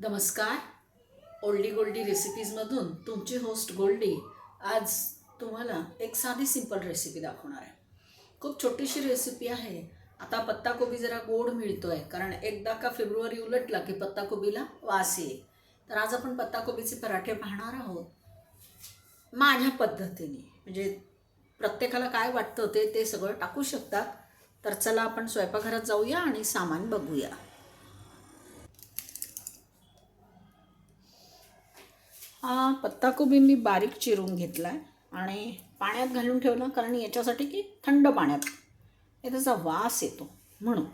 नमस्कार. ओल्डी गोल्डी रेसिपीजमधून तुमची होस्ट गोल्डी आज तुम्हाला एक साधी सिंपल रेसिपी दाखवणार आहे. खूप छोटीशी रेसिपी आहे. आता पत्ताकोबी जरा गोड मिळतो आहे कारण एकदा का फेब्रुवारी उलटला की पत्ताकोबीला वास येईल. तर आज आपण पत्ताकोबीचे पराठे पाहणार आहोत. माझ्या पद्धतीने म्हणजे प्रत्येकाला काय वाटतं ते ते सगळं टाकू शकतात. तर चला आपण स्वयंपाकघरात जाऊया आणि सामान बघूया. हा पत्ताकोबी मी बारीक चिरून घेतला आहे आणि पाण्यात घालून ठेवलं कारण याच्यासाठी की थंड पाण्यात. हे त्याचा वास येतो म्हणून.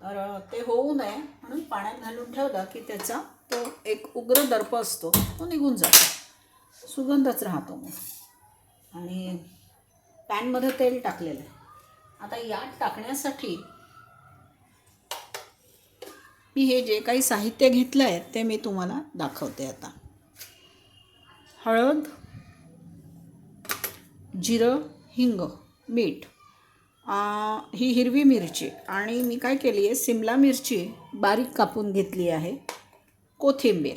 तर ते होऊ नये म्हणून पाण्यात घालून ठेवला की त्याचा तो एक उग्र दर्प असतो तो निघून जातो. सुगंधच राहतो मग. आणि पॅनमध्ये तेल टाकलेलं आहे. आता यात टाकण्यासाठी मी हे जे काही साहित्य घेतलं आहे ते मी तुम्हाला दाखवते आता. हळद जिरं हिंग मीठ ही हिरवी मिरची. आणि मी काय केली आहे सिमला मिरची बारीक कापून घेतली आहे. कोथिंबीर.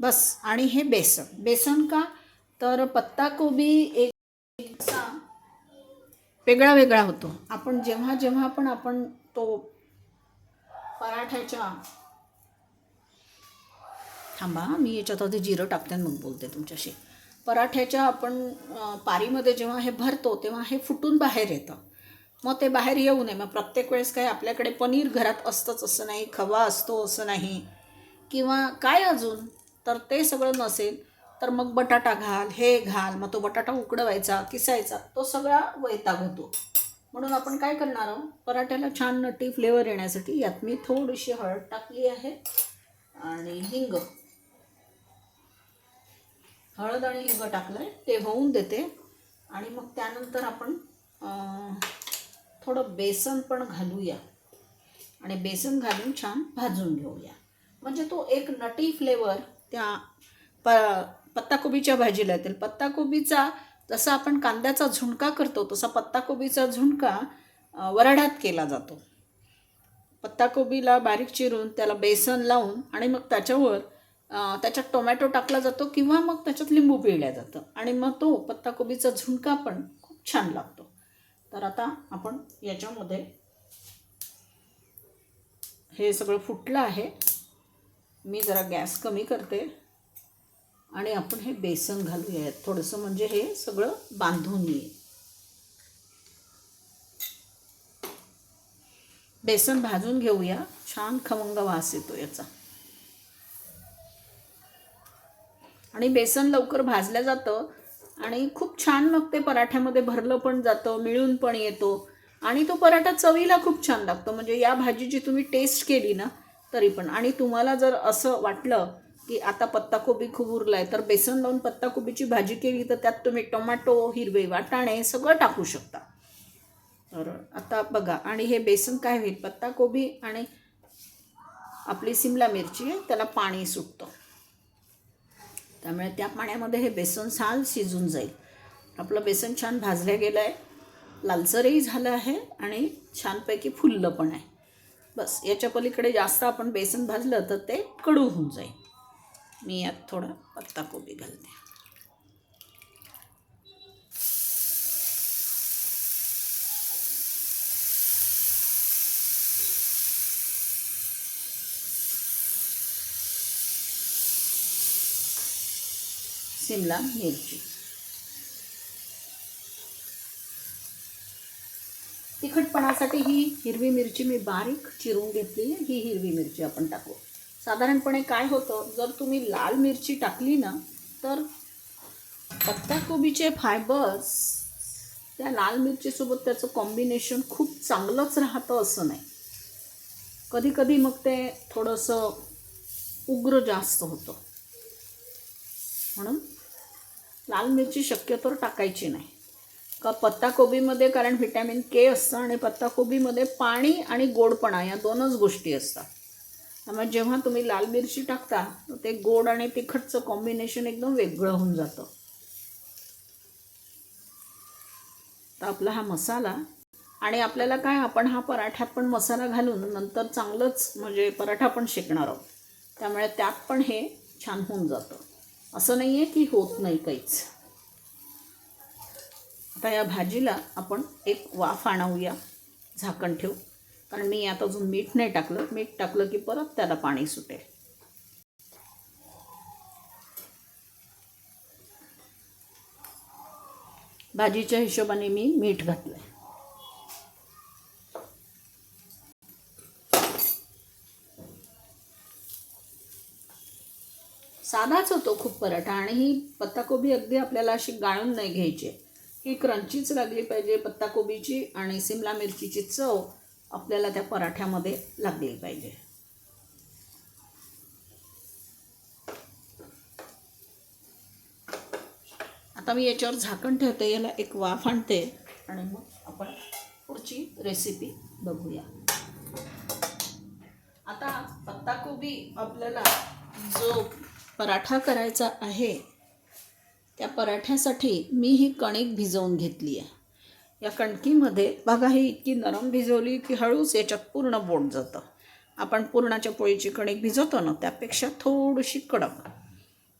बस. आणि हे बेसन. बेसन का? तर पत्ताकोबी एक वेगळा वेगळा होतो. आपण जेव्हा जेव्हा पण आपण तो पराठ्याच्या थांबा मी याच्यात आधी जिरं टाकते मग बोलते तुमच्याशी. पराठ्याच्या आपण पारीमध्ये जेव्हा हे भरतो तेव्हा हे फुटून बाहेर येतं. मग ते बाहेर येऊ नये. मग प्रत्येक वेळेस काय आपल्याकडे पनीर घरात असतंच असं नाही खवा असतो असं नाही. किंवा काय अजून? तर ते सगळं नसेल तर मग बटाटा घाल हे घाल मग तो बटाटा उकडवायचा किसायचा तो सगळा वैताग होतो. म्हणून आपण काय करणार आहोत? पराठ्याला छान नटी फ्लेवर येण्यासाठी यात मी थोडीशी हळद टाकली आहे आणि हिंग. हळद आणि हिंग टाकलं आहे ते होऊन देते. आणि मग त्यानंतर आपण थोडं बेसन पण घालूया. आणि बेसन घालून छान भाजून घेऊया. म्हणजे तो एक नटी फ्लेवर त्या प पत्ताकोबीच्या भाजीला येतील. पत्ताकोबीचा जसा आपण कांद्याचा झुणका करतो तसा पत्ताकोबीचा झुणका अं, केला जातो. पत्ताकोबीला बारीक चिरून त्याला बेसन लावून आणि मग त्याच्यावर त्याच्यात टोमॅटो टाकला जातो किंवा मग त्याच्यात लिंबू पिळल्या जातं. आणि मग तो पत्ताकोबीचा झुणका पण खूप छान लागतो. तर आता आपण याच्यामध्ये हे सगळं फुटलं आहे. मी जरा गॅस कमी करते. आणि आपण हे बेसन घालूया थोडंसं म्हणजे हे सगळं बांधून येईल. बेसन भाजून घेऊया. छान खमंग वास येतो याचा. आणि बेसन लवकर भाजलं जातं आणि खूप छान मग ते पराठ्यामध्ये भरलं पण जातं मिळून पण येतो. आणि तो पराठा चवीला खूप छान लागतो. म्हणजे या भाजीची तुम्ही टेस्ट केली ना तरी पण. आणि तुम्हाला जर असं वाटलं की आता पत्ताकोबी खूप उरला आहे तर बेसन लावून पत्ताकोबीची भाजी केली तर त्यात तुम्ही टोमॅटो हिरवे वाटाणे सगळं टाकू शकता. तर आता बघा आणि हे बेसन काय होईल? पत्ताकोबी आणि आपली सिमला मिरची त्याला पाणी सुटतं. त्यामुळे त्या पाण्यामध्ये हे बेसन छान शिजून जाईल. आपलं बेसन छान भाजलं गेलं आहे लालसरही झालं आहे आणि छानपैकी फुललं पण आहे. बस याच्या पलीकडे जास्त आपण बेसन भाजलं तर ते कडू होऊन जाईल. मी यात थोडा पत्ताकोबी घालते. शिमला मिरची. तिखटपणासाठी ही हिरवी मिरची मी बारीक चिरून घेतली ही हिरवी मिरची आपण टाकू. साधारणपणे काय होतं जर तुम्ही लाल मिरची टाकली ना तर पत्ताकोबीचे फायबर्स त्या लाल मिरचीसोबत त्याचं कॉम्बिनेशन खूप चांगलंच राहतं असं नाही. कधी कधी मग ते थोडंसं उग्र जास्त होतं. म्हणून लाल मिरची शक्यतोवर टाकायची नाही. का पत्ताकोबीमध्ये कारण व्हिटॅमिन के असतं आणि पत्ताकोबीमध्ये पाणी आणि गोडपणा या दोनच गोष्टी असतात. त्यामुळे जेव्हा तुम्ही लाल मिरची टाकता तर ते गोड आणि तिखटचं कॉम्बिनेशन एकदम वेगळं होऊन जातं. तर आपला हा मसाला आणि आपल्याला काय आपण हा पराठ्यात पण मसाला घालून नंतर चांगलंच म्हणजे पराठा पण शेकणार आहोत. त्यामुळे त्यात पण हे छान होऊन जातं. असं नाही आहे की होत नाही काहीच. आता या भाजीला आपण एक वाफ आणूया झाकण ठेवू. कारण मी यात अजून मीठ नाही टाकलं. मीठ टाकलं की परत त्याला पाणी सुटेल. भाजीच्या हिशोबाने मी मीठ घातलं साधाच होतो खूप पराठा आणि ही पत्ताकोबी अगदी आपल्याला अशी गाळून नाही घ्यायची. ही क्रंचीच लागली पाहिजे पत्ताकोबीची आणि सिमला मिरचीची चव आपल्याला त्या पराठ्यामध्ये लागली पाहिजे. आता मी याच्यावर झाकण ठेवते याला एक वाफ आणते आणि मग आपण पुढची रेसिपी बघूया. आता पत्ताकोबी आपल्याला जो पराठा करायचा आहे त्या पराठ्यासाठी मी ही कणिक भिजवून घेतली आहे. या कणकीमध्ये बघा ही इतकी नरम भिजवली की हळूच याच्यात पूर्ण बोट जातं. आपण पुरणाच्या पोळीची कणिक भिजवतो ना त्यापेक्षा थोडीशी कडक.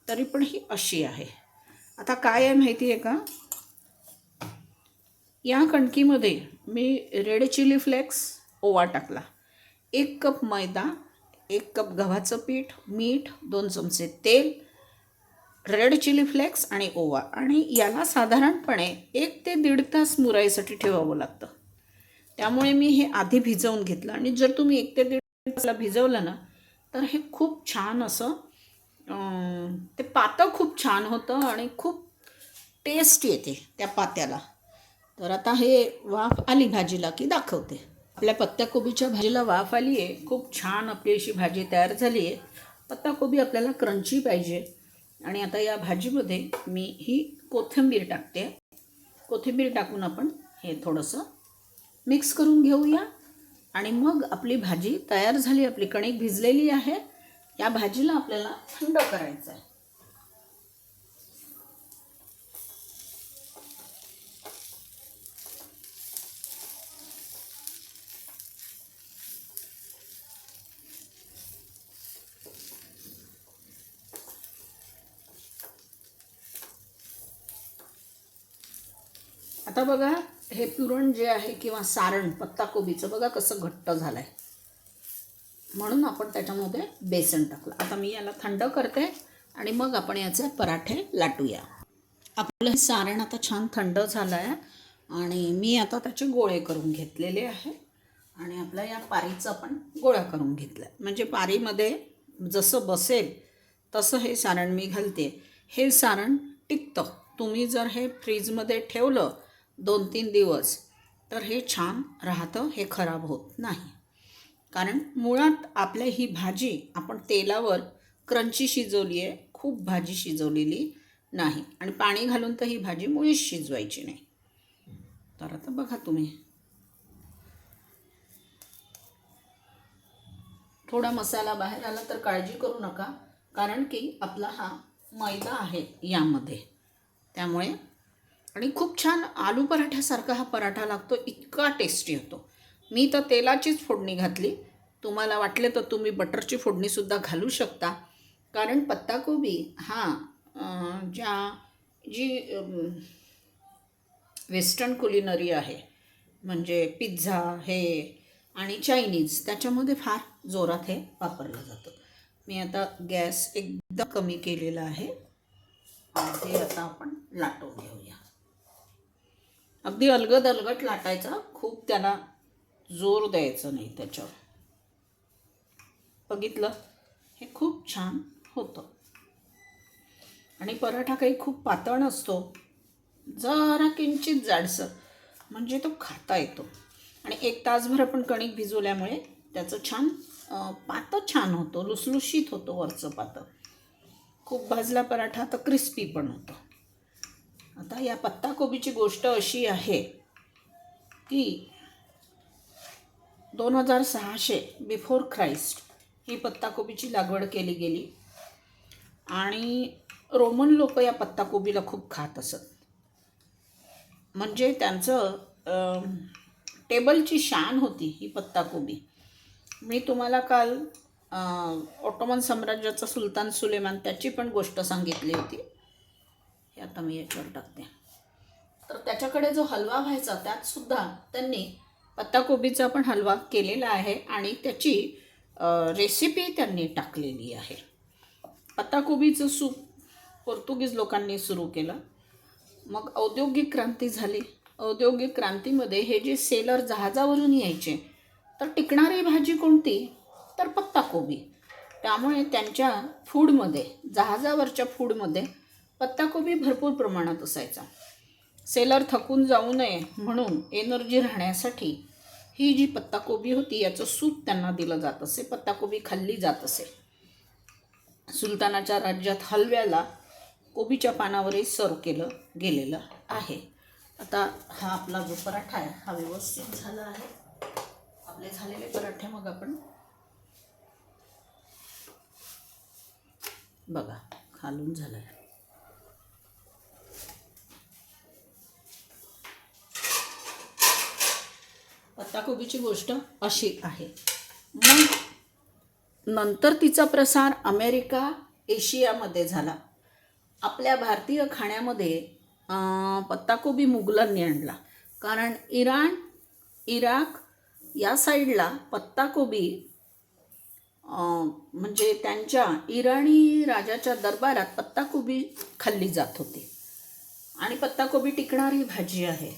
तरी पण ही अशी आहे. आता काय आहे माहिती आहे का? या कणकीमध्ये मी रेड चिली फ्लेक्स ओवा टाकला. एक कप मैदा एक कप गव्हाचं पीठ मीठ दोन चमचे तेल रेड चिली फ्लेक्स आणि ओवा. आणि याला साधारणपणे एक ते दीड तास मुराईसाठी ठेवावं लागतं. त्यामुळे मी हे आधी भिजवून घेतलं. आणि जर तुम्ही एक ते दीड तासला भिजवलं ना तर हे खूप छान असं ते पातं खूप छान होतं आणि खूप टेस्ट येते त्या पात्याला. तर आता हे वाफ आली भाजीला की दाखवते. आपल्या पत्ताकोबीच्या भाजीला वाफ आली आहे खूप छान आपली अशी भाजी तयार झाली आहे पत्ताकोबी आपल्याला क्रंची पाहिजे. आणि आता या भाजीमध्ये मी ही कोथिंबीर टाकते. कोथिंबीर टाकून आपण हे थोडंसं मिक्स करून घेऊया. आणि मग आपली भाजी तयार झाली आपली कणिक भिजलेली आहे. या भाजीला आपल्याला थंड करायचं आहे आता बघा हे पुरण जे आहे किंवा सारण पत्ताकोबीचं बघा कसं घट्ट झालं आहे म्हणून आपण त्याच्यामध्ये बेसन टाकलं. आता मी याला थंड करते आणि मग आपण याचे पराठे लाटूया. आपलं हे सारण आता छान थंड झालं आहे आणि मी आता त्याचे गोळे करून घेतलेले आहे. आणि आपल्या या पारीचा पण गोळा करून घेतला आहे म्हणजे पारीमध्ये जसं बसेल तसं हे सारण मी घालते. हे सारण टिकतं. तुम्ही जर हे फ्रीजमध्ये ठेवलं दोन तीन दिवस तर हे छान राहतं हे खराब होत नाही. कारण मुळात आपल्या ही भाजी आपण तेलावर क्रंची शिजवली आहे खूप भाजी शिजवलेली नाही. आणि पाणी घालून तर ही भाजी मुळीच शिजवायची नाही. तर आता बघा तुम्ही. थोडा मसाला बाहेर आला तर काळजी करू नका कारण की आपला हा मैदा आहे यामध्ये. त्यामुळे आणि खूप छान आलू पराठ्यासारखा हा पराठा लागतो इतका टेस्टी होतो मी तर तेलाचीच फोडणी घातली. तुम्हाला वाटले तर तुम्ही बटरची फोडणीसुद्धा घालू शकता. कारण पत्ताकोबी हा ज्या जी वेस्टर्न कुलिनरी आहे म्हणजे पिझ्झा हे आणि चायनीज त्याच्यामध्ये फार जोरात हे वापरलं जातं. मी आता गॅस एकदम कमी केलेला आहे. ते आता आपण लाटून घेऊया. अगदी अलगद अलगट लाटायचा खूप त्याला जोर द्यायचं नाही त्याच्यावर. बघितलं? हे खूप छान होतं. आणि पराठा काही खूप पातळ नसतो. जरा किंचित जाडसर. म्हणजे तो खाता येतो. आणि एक तासभर आपण कणिक भिजवल्यामुळे त्याचं छान पातं छान होतं. लुसलुशीत होतो वरचं पातं. खूप भाजला पराठा तर क्रिस्पी पण होतो. आता या पत्ताकोबीची गोष्ट अशी आहे की दोन हजार सहाशे बिफोर ख्राइस्ट ही पत्ताकोबीची लागवड केली गेली. आणि रोमन लोक या पत्ताकोबीला खूप खात असत. म्हणजे त्यांचं टेबलची शान होती ही पत्ताकोबी. मी तुम्हाला काल ऑटोमन साम्राज्याचा सुलतान सुलेमान त्याची पण गोष्ट सांगितली होती. हे आता मी याच्यावर टाकते. तर त्याच्याकडे जो हलवा व्हायचा त्यात सुद्धा त्यांनी पत्ताकोबीचा पण हलवा केलेला आहे आणि त्याची रेसिपी त्यांनी टाकलेली आहे. पत्ताकोबीचं सूप पोर्तुगीज लोकांनी सुरू केलं. मग औद्योगिक क्रांती झाली. औद्योगिक क्रांतीमध्ये हे जे सेलर जहाजावरून यायचे तर टिकणारी भाजी कोणती? तर पत्ताकोबी. त्यामुळे त्यांच्या फूडमध्ये जहाजावरच्या फूडमध्ये पत्ताकोबी भरपूर प्रमाणात असायचा. सेलर थकून जाऊ नये म्हणून एनर्जी राहण्यासाठी ही जी पत्ताकोबी होती याचं सूप त्यांना दिलं जात असे पत्ताकोबी खाल्ली जात असे. सुलतानाच्या राज्यात हलव्याला कोबीच्या पानावरही सर्व केलं गेलेलं आहे. आता हा आपला जो पराठा आहे हा व्यवस्थित झाला आहे. आपले झालेले पराठे मग आपण बघा खालून झालं आहे पत्ताकोबीची गोष्ट अशी आहे. मग नंतर तिचा प्रसार अमेरिका एशियामध्ये झाला. आपल्या भारतीय खाण्यामध्ये पत्ताकोबी मुघलांनी आणला. कारण इराण इराक या साईडला पत्ताकोबी म्हणजे त्यांच्या इराणी राजाच्या दरबारात पत्ताकोबी खाल्ली जात होती. आणि पत्ताकोबी टिकणारी भाजी आहे.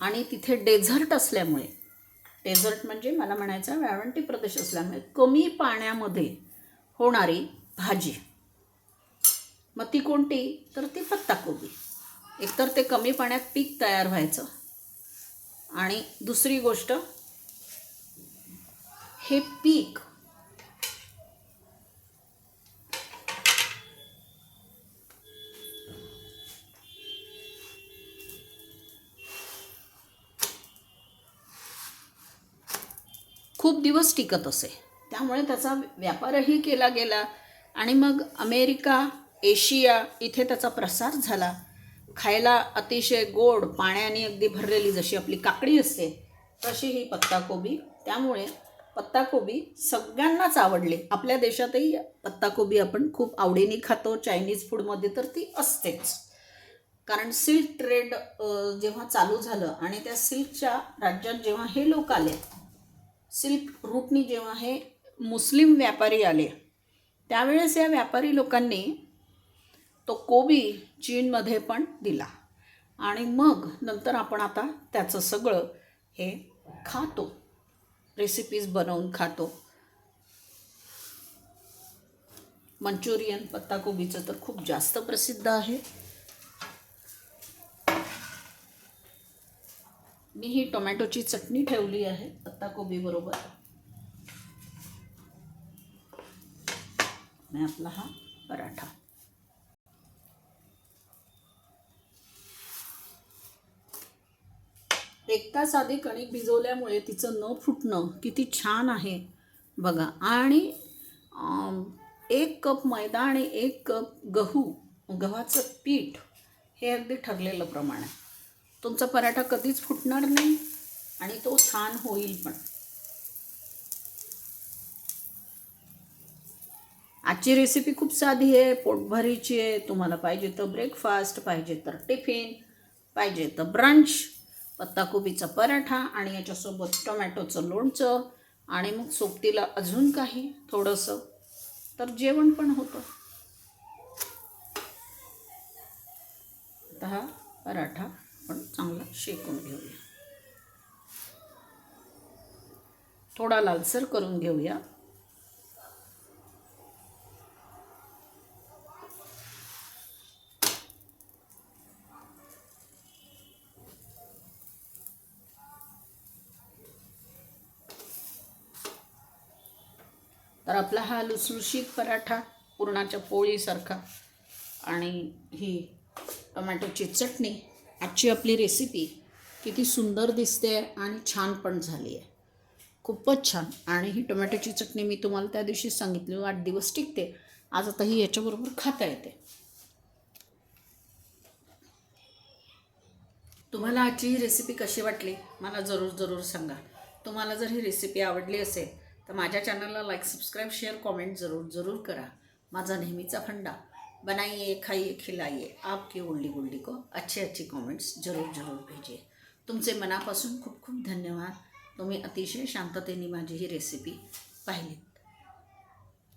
आणि तिथे डेझर्ट असल्यामुळे डेझर्ट म्हणजे मला म्हणायचं वाळवंटी प्रदेश असल्यामुळे कमी पाण्यामध्ये होणारी भाजी. मग ती कोणती? तर ती पत्ताकोबी. एकतर ते कमी पाण्यात पीक तयार व्हायचं. आणि दुसरी गोष्ट हे पीक दिवस टिकत असे. त्यामुळे त्याचा व्यापारही केला गेला आणि मग अमेरिका एशिया इथे त्याचा प्रसार झाला. खायला अतिशय गोड पाण्याने अगदी भरलेली जशी आपली काकडी असते तशी ही पत्ताकोबी. त्यामुळे पत्ताकोबी सगळ्यांनाच आवडली. आपल्या देशातही पत्ताकोबी आपण खूप आवडीने खातो. चायनीज फूडमध्ये तर ती असतेच. कारण सिल्क ट्रेड जेव्हा चालू झालं आणि त्या सिल्कच्या राज्यात जेव्हा हे लोक आले सिल्क रूटनी जेव्हा हे मुस्लिम व्यापारी आले त्यावेळेस या व्यापारी लोकांनी तो कोबी चीनमध्ये पण दिला. आणि मग नंतर आपण आता त्याचं सगळं हे खातो. रेसिपीज बनवून खातो. मंचुरियन पत्ताकोबीचं तर खूप जास्त प्रसिद्ध आहे. मी ही टोमॅटोची चटणी ठेवली आहे पत्ता कोबीबरोबर आणि आपला हा पराठा. एक तास आधी कणिक भिजवल्यामुळे तिचं न फुटणं किती छान आहे बघा. आणि एक कप मैदा आणि एक कप गहू गव्हाचं पीठ हे अगदी ठरलेलं प्रमाण आहे. तुमचा पराठा कधीच फुटणार नाही आणि तो छान होईल पण. आजची रेसिपी खूप साधी आहे पोटभरीची आहे तुम्हाला पाहिजे तर ब्रेकफास्ट पाहिजे तर टिफिन पाहिजे तर ब्रंच पत्ताकोबीचा पराठा आणि याच्यासोबत टोमॅटोचं लोणचं आणि मग सोबतीला अजून काही थोडंसं. तर जेवण पण होतं. आता हा पराठा आपण चांगला शेकून घेऊया. थोडा लालसर करून घेऊया. तर आपला हा लुसलुशीत पराठा पुरणाच्या पोळीसारखा आणि ही टोमॅटोची चटणी आजची आपली रेसिपी किती सुंदर दिसते आणि छान पण झाली आहे. खूपच छान. आणि ही टोमॅटोची चटणी मी तुम्हाला त्या दिवशी सांगितली आठ दिवस टिकते. आज आता ही याच्याबरोबर खाता येते. तुम्हाला आजची ही रेसिपी कशी वाटली मला जरूर जरूर सांगा. तुम्हाला जर ही रेसिपी आवडली असेल तर माझ्या चॅनलला लाईक सबस्क्राईब शेअर कॉमेंट जरूर जरूर करा. माझा नेहमीचा फंडा. बनाइए खाइए खिलाइए। आपकी ओल्डी गोल्डी को अच्छे अच्छे कॉमेंट्स जरूर जरूर भेजिए। तुमचे मनापासून खूप खूप धन्यवाद। तुम्ही अतिशय शांततेने माझी ही रेसिपी पाहिली.